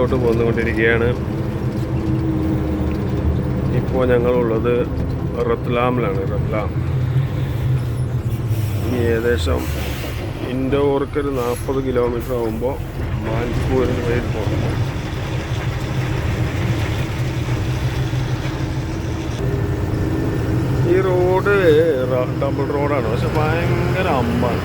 നാട്ടിലോട്ട് പോന്നുകൊണ്ടിരിക്കുകയാണ്. ഇപ്പോൾ ഞങ്ങളുള്ളത് റത്ലാമിലാണ് റത്ലാം. ഇനി ഏകദേശം ഇൻഡോർക്ക് ഒരു നാൽപ്പത് കിലോമീറ്റർ ആകുമ്പോൾ മാൻപൂരിന് വഴി പോകുന്നു ഈ റോഡ് ഡബിൾ റോഡാണ് പക്ഷെ ഭയങ്കര അമ്പാണ്.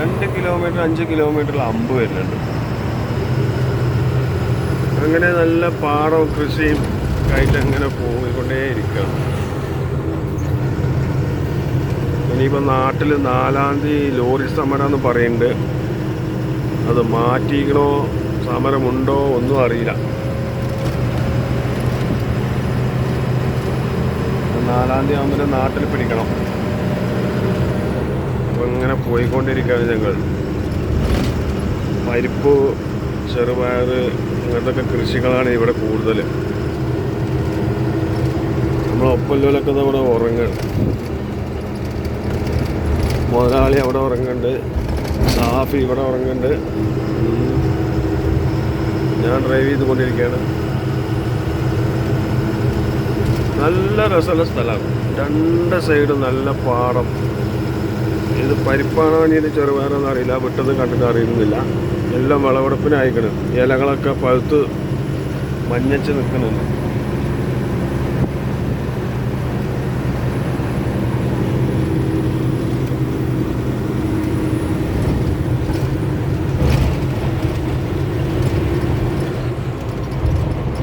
രണ്ട് കിലോമീറ്റർ അഞ്ച് കിലോമീറ്ററിൽ അമ്പ് വരുന്നുണ്ട്. അങ്ങനെ നല്ല പാടവും കൃഷിയും ആയിട്ട് അങ്ങനെ പോയിക്കൊണ്ടേയിരിക്കുകയാണ് ഇനിയിപ്പോൾ നാട്ടിൽ നാലാം തീയതി ലോറി സമരം എന്ന് പറയുന്നുണ്ട്. അത് മാറ്റിക്കണോ? സമരമുണ്ടോ? ഒന്നും അറിയില്ല. നാലാം തീയതി ആകുമ്പോൾ നാട്ടിൽ പിടിക്കണം. അപ്പോൾ ഇങ്ങനെ പോയിക്കൊണ്ടിരിക്കുകയാണ് ഞങ്ങൾ. പരിപ്പ് ചെറുപയർ ഇങ്ങനത്തെ കൃഷികളാണ് ഇവിടെ കൂടുതൽ നമ്മളൊപ്പല്ലോലൊക്കെ നമ്മുടെ ഉറങ്ങുകയാണ് മുതലാളി അവിടെ ഉറങ്ങുന്നുണ്ട്. സാഫി ഇവിടെ ഉറങ്ങുന്നുണ്ട്. ഞാൻ ഡ്രൈവ് ചെയ്തുകൊണ്ടിരിക്കുകയാണ്. നല്ല രസമുള്ള സ്ഥലമാണ്. രണ്ട് സൈഡും നല്ല പാടം. ഇത് പരിപ്പാണോ ഇനി ഇത് ചെറുപയറെന്ന് അറിയില്ല. വിട്ടത് കണ്ടിട്ട് അറിയുന്നില്ല. എല്ലാം വിളവെടുപ്പിനായിക്കണ് ഇലകളൊക്കെ പഴുത്ത് മഞ്ഞച്ച് നിൽക്കുന്നുണ്ട്.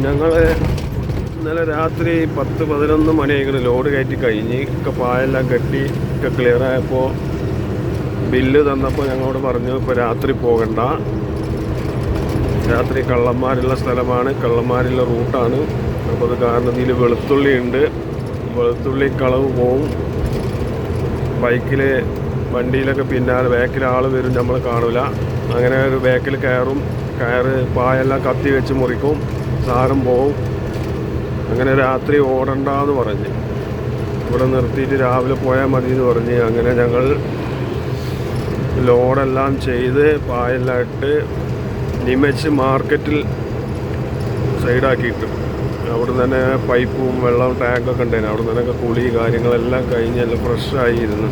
ഞങ്ങൾ ഇന്നലെ രാത്രി പത്ത് പതിനൊന്ന് മണിയായിരിക്കണം ലോഡ് കയറ്റി കഴിഞ്ഞ്. ഒക്കെ പായെല്ലാം കെട്ടി ഒക്കെ ക്ലിയർ ആയപ്പോൾ ബില്ല് തന്നപ്പോൾ ഞങ്ങളോട് പറഞ്ഞു ഇപ്പോൾ രാത്രി പോകണ്ട. രാത്രി കള്ളന്മാരുള്ള സ്ഥലമാണ് കള്ളന്മാരുള്ള റൂട്ടാണ്. അപ്പോൾ അത് കാരണം ഇതിൽ വെളുത്തുള്ളി ഉണ്ട്. വെളുത്തുള്ളി കളവ് പോവും. ബൈക്കിൽ വണ്ടിയിലൊക്കെ പിന്നാലെ ബാക്കിൽ ആൾ വരും നമ്മൾ കാണില്ല അങ്ങനെ ഒരു ബാക്കിൽ കയറും. കയറ് പായെല്ലാം കത്തി വെച്ച് മുറിക്കും. സാരം പോവും. അങ്ങനെ രാത്രി ഓടണ്ടെന്ന് പറഞ്ഞ്. ഇവിടെ നിർത്തിയിട്ട് രാവിലെ പോയാൽ മതി എന്ന് പറഞ്ഞ്. അങ്ങനെ ഞങ്ങൾ ലോഡെല്ലാം ചെയ്ത് പായെല്ലാം ഇട്ട് നിമച്ച് മാർക്കറ്റിൽ സൈഡാക്കിയിട്ട്. അവിടെ തന്നെ പൈപ്പും വെള്ളം ടാങ്കൊക്കെ ഉണ്ടായിരുന്നു. അവിടെ നിന്നൊക്കെ കുളി കാര്യങ്ങളെല്ലാം കഴിഞ്ഞ് എല്ലാം ഫ്രഷായിരുന്നു.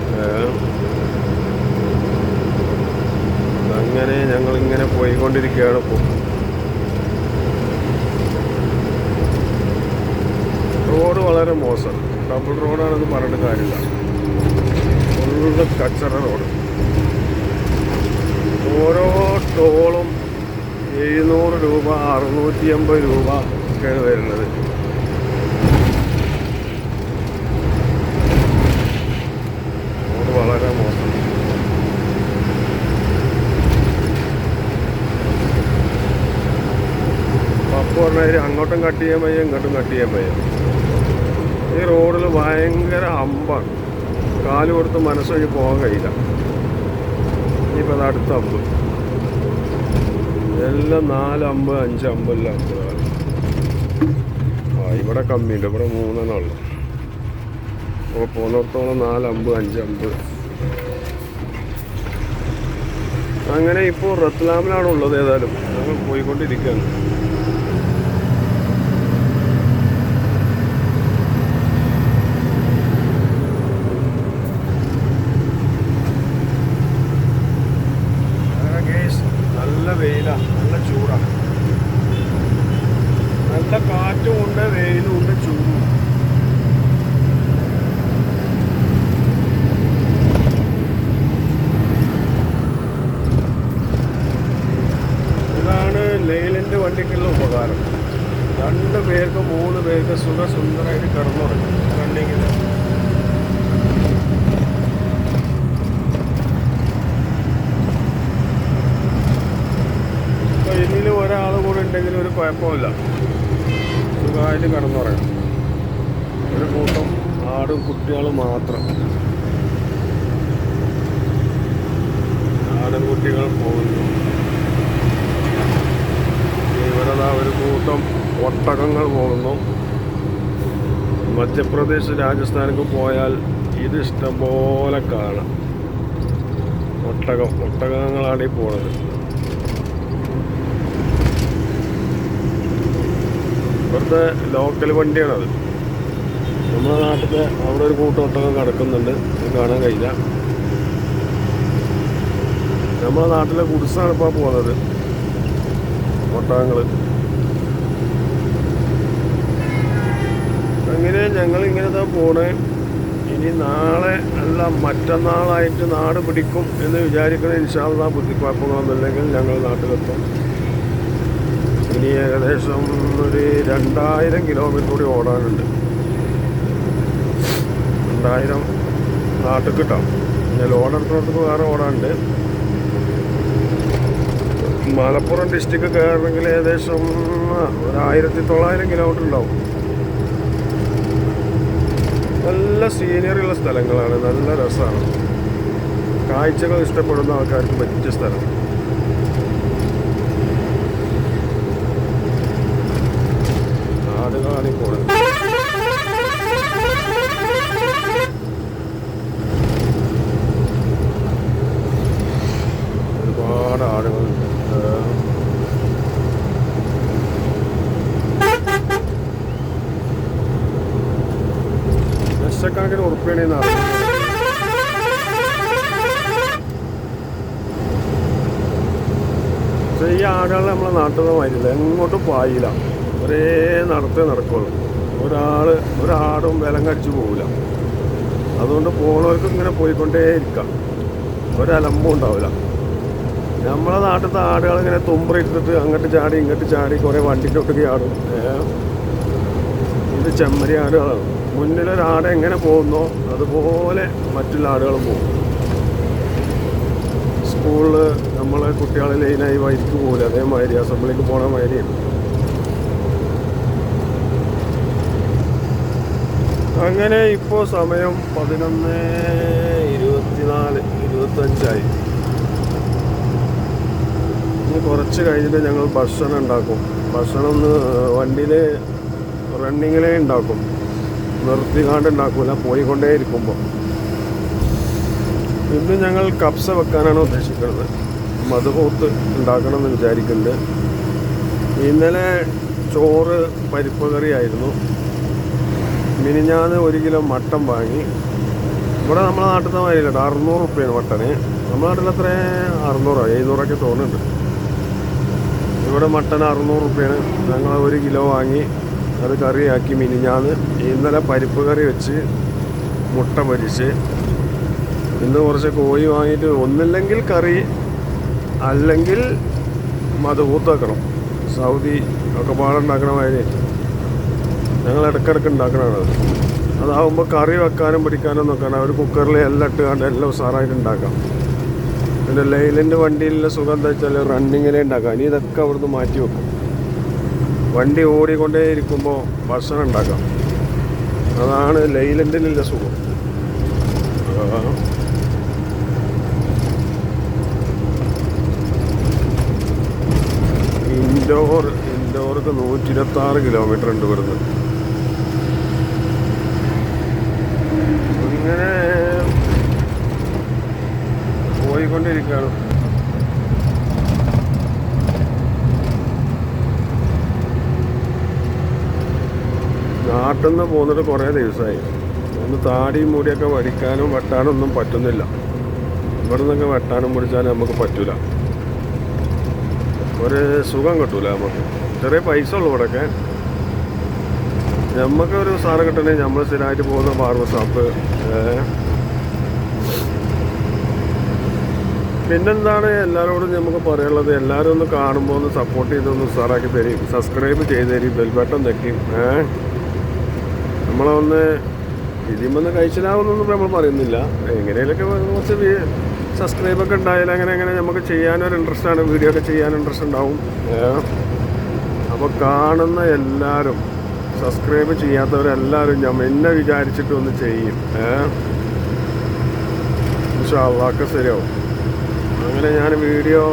അങ്ങനെ ഞങ്ങളിങ്ങനെ പോയിക്കൊണ്ടിരിക്കുകയാണ് ഇപ്പോൾ റോഡ് വളരെ മോശം. ഡബിൾ റോഡാണെന്ന് പറഞ്ഞിട്ട് കാര്യമില്ല. ഫുള്ള് കച്ചറ റോഡ്. ഓരോ ടോളും എഴുന്നൂറ് രൂപ അറുന്നൂറ്റി അമ്പത് രൂപ ഒക്കെയാണ് വരുന്നത്. വളരെ മോശം. പപ്പ് പറഞ്ഞാൽ അങ്ങോട്ടും കട്ട് ചെയ്യാൻ വയ്യ ഇങ്ങോട്ടും കട്ട് ചെയ്യാൻ വയ്യ. ഈ റോഡിൽ ഭയങ്കര അമ്പാണ്. കാൽ കൊടുത്ത് മനസ്സൊഴി പോകാൻ കഴിയില്ല. ഇനിയിപ്പോൾ അത് അടുത്ത അമ്പ്. എല്ലാം നാല് അമ്പ് അഞ്ച് അമ്പെല്ലാം അമ്പുകളാണ് ആ ഇവിടെ കമ്മിയുണ്ട്. ഇവിടെ മൂന്നെണ്ണം ഉള്ളു. അപ്പോൾ പോകുന്നിടത്തോളം നാല് അമ്പ് അഞ്ച് അമ്പ്. അങ്ങനെ ഇപ്പോൾ റത്ലാമിലാണ് ഉള്ളത് ഏതായാലും. ഞങ്ങൾ പോയിക്കൊണ്ടിരിക്കുകയാണ് ആ, guys, നല്ല വെയിലാ നല്ല ചൂടാ നല്ല കാറ്റും ഉണ്ട് വെയിലും ഉണ്ട് ചൂടും ഉണ്ട്. ഇതാണ് ലെയിലിന്റെ വണ്ടിക്കുള്ള ഉപകാരം രണ്ട് പേർക്ക് മൂന്ന് പേർക്ക് സുഖസുന്ദരമായിട്ട് കിടന്നുറങ്ങും റണ്ണിങ്ങിൽ അപ്പോൾ ഇതിൽ ഉണ്ടെങ്കിൽ ഒരു കുഴപ്പമില്ല. സുഖമായിട്ട് കിടന്നുറങ്ങാം ഒരു കൂട്ടം ആടും കുട്ടികളും മാത്രം. ആടും കുട്ടികൾ പോകുന്നു. ഇവരതാ ഒരു കൂട്ടം ഒട്ടകങ്ങൾ പോകുന്നു. മധ്യപ്രദേശ് രാജസ്ഥാനൊക്കെ പോയാൽ ഇത് ഇഷ്ടംപോലെ കാണാം. ഒട്ടകം ഒട്ടകങ്ങളാണ് ഈ പോണത് ഇവിടുത്തെ ലോക്കൽ വണ്ടിയാണത്. നമ്മുടെ നാട്ടിലെ അവിടെ ഒരു കൂട്ടം ഒട്ടകം കിടക്കുന്നുണ്ട് കാണാൻ കഴിയില്ല. നമ്മുടെ നാട്ടിലെ ഗുഡ്സാണ് ഇപ്പോൾ പോകുന്നത്. ഒട്ടകങ്ങൾ അങ്ങനെ ഞങ്ങൾ ഇങ്ങനെ തന്നെ പോണേ. ഇനി നാളെ അല്ല മറ്റന്നാളായിട്ട് നാട് പിടിക്കും എന്ന് വിചാരിക്കുന്ന ഇൻഷാല്ല ബുദ്ധിക്കുഴപ്പങ്ങളൊന്നുമില്ലെങ്കിൽ ഞങ്ങൾ നാട്ടിലെത്തും. ഇനി ഏകദേശം ഒരു രണ്ടായിരം കിലോമീറ്റർ കൂടി ഓടാനുണ്ട്. രണ്ടായിരം നാട്ടിൽ കിട്ടാം. പിന്നെ ലോഡെടുത്തോടത്ത് വേറെ ഓടാനുണ്ട്. മലപ്പുറം ഡിസ്ട്രിക്ട് കയറണമെങ്കിൽ ഏകദേശം ഒരു ആയിരത്തി തൊള്ളായിരം കിലോമീറ്റർ ഉണ്ടാവും. നല്ല സീനിയറുള്ള സ്ഥലങ്ങളാണ്. നല്ല രസമാണ്. കാഴ്ചകൾ ഇഷ്ടപ്പെടുന്ന ആൾക്കാർക്ക് പറ്റിയ സ്ഥലം ആടുകളാണ് ഈ പോണത് ഒരുപാട് ആടുകളുണ്ട് ഏഹ് ലക്ഷക്കണക്കിന് ഉറപ്പിയണേന്ന് നാട്. പക്ഷേ ഈ ആടുകൾ നമ്മളെ നാട്ടിൽ വരില്ല എങ്ങോട്ടും പായില്ല. ഒരേ നടത്തേ നടക്കുള്ളൂ. ഒരാൾ ഒരാടും വിലം കടിച്ചു പോവില്ല. അതുകൊണ്ട് പോണവർക്ക് ഇങ്ങനെ പോയിക്കൊണ്ടേ ഇരിക്കാം. ഒരലമ്പും ഉണ്ടാവില്ല. നമ്മളെ നാട്ടിലത്തെ ആടുകൾ ഇങ്ങനെ തുമ്പറിട്ടിട്ട് അങ്ങോട്ട് ചാടി ഇങ്ങോട്ട് ചാടി കുറേ വണ്ടിന്റെ ഒട്ടുകി ഏഹ്? ഇത് ചെമ്മരി ആടുകളാണ് മുന്നിലൊരാട് എങ്ങനെ പോകുന്നോ അതുപോലെ മറ്റുള്ള ആടുകളും പോകും. സ്കൂളിൽ നമ്മൾ കുട്ടികളെ ലൈനായി വൈക്ക് പോകില്ല അതേമാതിരി അസംബ്ലിക്ക് പോണ മാതിരിയാണ് അങ്ങനെ ഇപ്പോൾ സമയം പതിനൊന്ന് ഇരുപത്തിനാല് ഇരുപത്തഞ്ചായി. ഇനി കുറച്ച് കഴിഞ്ഞിട്ട് ഞങ്ങൾ ഭക്ഷണം ഉണ്ടാക്കും. ഭക്ഷണം ഒന്ന് വണ്ടിയിൽ റണ്ണിങ്ങിലേ ഉണ്ടാക്കും നിർത്തി കാണ്ട് ഉണ്ടാക്കൂല പോയിക്കൊണ്ടേ ഇരിക്കുമ്പോൾ ഇന്ന് ഞങ്ങൾ കപ്സ വെക്കാനാണ് ഉദ്ദേശിക്കുന്നത് മധുപൂത്ത് ഉണ്ടാക്കണം എന്ന് വിചാരിക്കുന്നുണ്ട് ഇന്നലെ ചോറ് പരിപ്പ് കറി ആയിരുന്നു. മിനിഞ്ഞാന്ന് ഒരു കിലോ മട്ടൻ വാങ്ങി. ഇവിടെ നമ്മളെ നാട്ടിലത്തെ വരില്ല അറുന്നൂറ് റുപ്യാണ് മട്ടന്. നമ്മുടെ നാട്ടിൽ അത്ര അറുന്നൂറോ എഴുന്നൂറൊക്കെ തോന്നുന്നുണ്ട്. ഇവിടെ മട്ടൻ അറുന്നൂറ് റുപ്യാണ് ഞങ്ങൾ ഒരു കിലോ വാങ്ങി. അത് കറിയാക്കി മിനിഞ്ഞാന്ന് ഇന്നലെ പരിപ്പ് കറി വെച്ച് മുട്ട പൊരിച്ച്. ഇന്ന് കുറച്ച് കോഴി വാങ്ങിയിട്ട് ഒന്നില്ലെങ്കിൽ കറി അല്ലെങ്കിൽ അത് ഊത്തക്കണം. സൗദി ഒക്കെ പാടുണ്ടാക്കണ ഞങ്ങൾ ഇടയ്ക്കിടയ്ക്ക് ഉണ്ടാക്കണതാണ് അതാവുമ്പോൾ കറി വെക്കാനും പിടിക്കാനും നോക്കണം ഒരു കുക്കറിൽ എല്ലാം ഇട്ട് കണ്ട് എല്ലാം ഉസാറായിട്ട് ഉണ്ടാക്കാം. പിന്നെ ലൈലിന്റെ വണ്ടിയിലുള്ള സുഖം എന്താ വെച്ചാൽ റണ്ണിങ്ങിലേ ഉണ്ടാക്കാം. ഇനി ഇതൊക്കെ അവിടുന്ന് മാറ്റി വെക്കും. വണ്ടി ഓടിക്കൊണ്ടേ ഇരിക്കുമ്പോൾ ഭക്ഷണം ഉണ്ടാക്കാം. അതാണ് ലൈലൻഡിനുള്ള സുഖം. ഇൻഡോർ ഇൻഡോർക്ക് നൂറ്റി ഇരുപത്തി ആറ് കിലോമീറ്റർ ഉണ്ട് വരുന്നത് ഇങ്ങനെ പോയിക്കൊണ്ടിരിക്കുകയാണ്. നാട്ടിൽ പോന്നിട്ട് കുറേ ദിവസമായി. ഒന്ന് താടിയും മുടിയൊക്കെ വടിക്കാനും വെട്ടാനും ഒന്നും പറ്റുന്നില്ല. ഇവിടെ നിന്നൊക്കെ വെട്ടാനും മുടിച്ചാലും നമുക്ക് പറ്റില്ല ഒരു സുഖം കിട്ടൂല നമുക്ക്. ചെറിയ പൈസ ഉള്ളു ഇവിടെയൊക്കെ നമുക്ക് ഒരു സാധനം കിട്ടണേ നമ്മൾ സ്ഥിരമായിട്ട് പോകുന്ന ബാർബർ ഷോപ്പ് പിന്നെന്താണ് എല്ലാവരോടും നമുക്ക് പറയാനുള്ളത്? എല്ലാവരും ഒന്ന് കാണുമ്പോൾ ഒന്ന് സപ്പോർട്ട് ചെയ്തൊന്ന് ഉസാറാക്കി തരും സബ്സ്ക്രൈബ് ചെയ്ത് തരും ബെൽബട്ടൺ തെക്കും ഏഹ് നമ്മളൊന്ന് ഇതിമൊന്ന് കഴിച്ചിലാവുന്നൊന്നും നമ്മൾ പറയുന്നില്ല. എങ്ങനെയൊക്കെ കുറച്ച് സബ്സ്ക്രൈബൊക്കെ ഉണ്ടായാലും അങ്ങനെ അങ്ങനെ നമുക്ക് ചെയ്യാനൊരു ഇൻട്രസ്റ്റ് ആണ്. വീഡിയോ ഒക്കെ ചെയ്യാൻ ഇൻട്രസ്റ്റ് ഉണ്ടാവും. അപ്പോൾ കാണുന്ന എല്ലാവരും സബ്സ്ക്രൈബ് ചെയ്യാത്തവരെല്ലാവരും ഞാൻ എന്നെ വിചാരിച്ചിട്ട് ഒന്ന് ചെയ്യും. ഒക്കെ ശരിയാവും. അങ്ങനെ ഞാൻ വീഡിയോ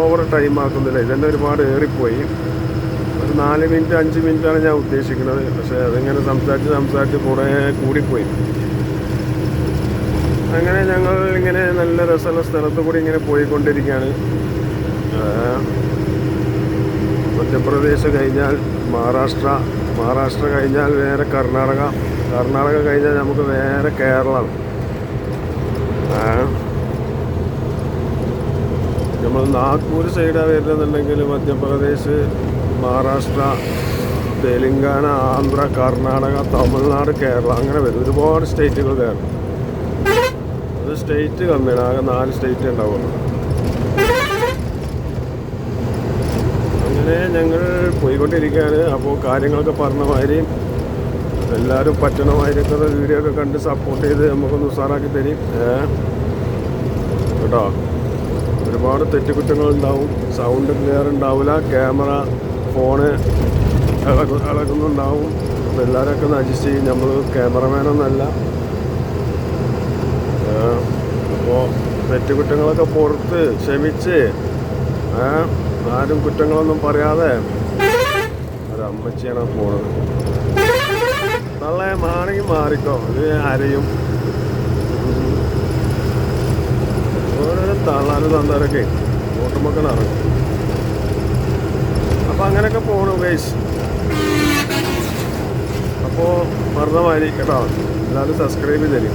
ഓവർ ടൈം ആക്കുന്നില്ല. ഇതെന്നെ ഒരുപാട് ഏറിപ്പോയി. ഒരു നാല് മിനിറ്റ് അഞ്ച് മിനിറ്റാണ് ഞാൻ ഉദ്ദേശിക്കുന്നത്. പക്ഷേ അതിങ്ങനെ സംസാരിച്ച് സംസാരിച്ച് കുറേ കൂടിപ്പോയി. അങ്ങനെ ഞങ്ങൾ ഇങ്ങനെ നല്ല രസമുള്ള സ്ഥലത്ത് കൂടി ഇങ്ങനെ പോയിക്കൊണ്ടിരിക്കുകയാണ്. മധ്യപ്രദേശ് കഴിഞ്ഞാൽ മഹാരാഷ്ട്ര. മഹാരാഷ്ട്ര കഴിഞ്ഞാൽ വേറെ കർണാടക. കർണാടക കഴിഞ്ഞാൽ നമുക്ക് വേറെ കേരളം. നമ്മൾ നാഗ്പൂർ സൈഡാണ് വരുന്നതെന്നുണ്ടെങ്കിൽ മധ്യപ്രദേശ് മഹാരാഷ്ട്ര തെലുങ്കാന ആന്ധ്ര കർണാടക തമിഴ്നാട് കേരള അങ്ങനെ വരും ഒരുപാട് സ്റ്റേറ്റുകൾ കയറും അത് സ്റ്റേറ്റ് കമ്മിയാണ് ആകെ നാല് സ്റ്റേറ്റ് ഉണ്ടാവുള്ളൂ. അങ്ങനെ ഞങ്ങൾ പോയിക്കൊണ്ടിരിക്കുകയാണ്. അപ്പോൾ കാര്യങ്ങളൊക്കെ പറഞ്ഞ മാതിരി എല്ലാവരും പറ്റണ മാതിരിയൊക്കെ വീഡിയോ ഒക്കെ കണ്ട് സപ്പോർട്ട് ചെയ്ത് നമുക്കൊന്ന് ഉഷാറാക്കി തരും. കേട്ടോ? ഒരുപാട് തെറ്റുകുറ്റങ്ങൾ ഉണ്ടാവും സൗണ്ട് ക്ലിയർ ഉണ്ടാവില്ല ക്യാമറ ഫോണ് ഇളകു ഇളകുന്നുണ്ടാവും. അപ്പോൾ എല്ലാവരൊക്കെ ഒന്ന് അഡ്ജസ്റ്റ് ചെയ്യും. നമ്മൾ ക്യാമറമാനൊന്നല്ല അപ്പോൾ തെറ്റുകുറ്റങ്ങളൊക്കെ പുറത്ത് ക്ഷമിച്ച് ആരും കുറ്റങ്ങളൊന്നും പറയാതെ ഒരമ്മച്ചിയാണ് പോണത് നല്ല മാണെങ്കിൽ മാറിക്കോ. ഇത് അരയും. ഓരോരോ തള്ളാനും തന്നാരൊക്കെ ഓട്ടുമൊക്കെ നടക്കും. അപ്പോൾ അങ്ങനെയൊക്കെ പോകണം ഗൈസ് അപ്പോൾ മറന്ന കേട്ടോ എല്ലാവരും സബ്സ്ക്രൈബ് ചെയ്ത് തരും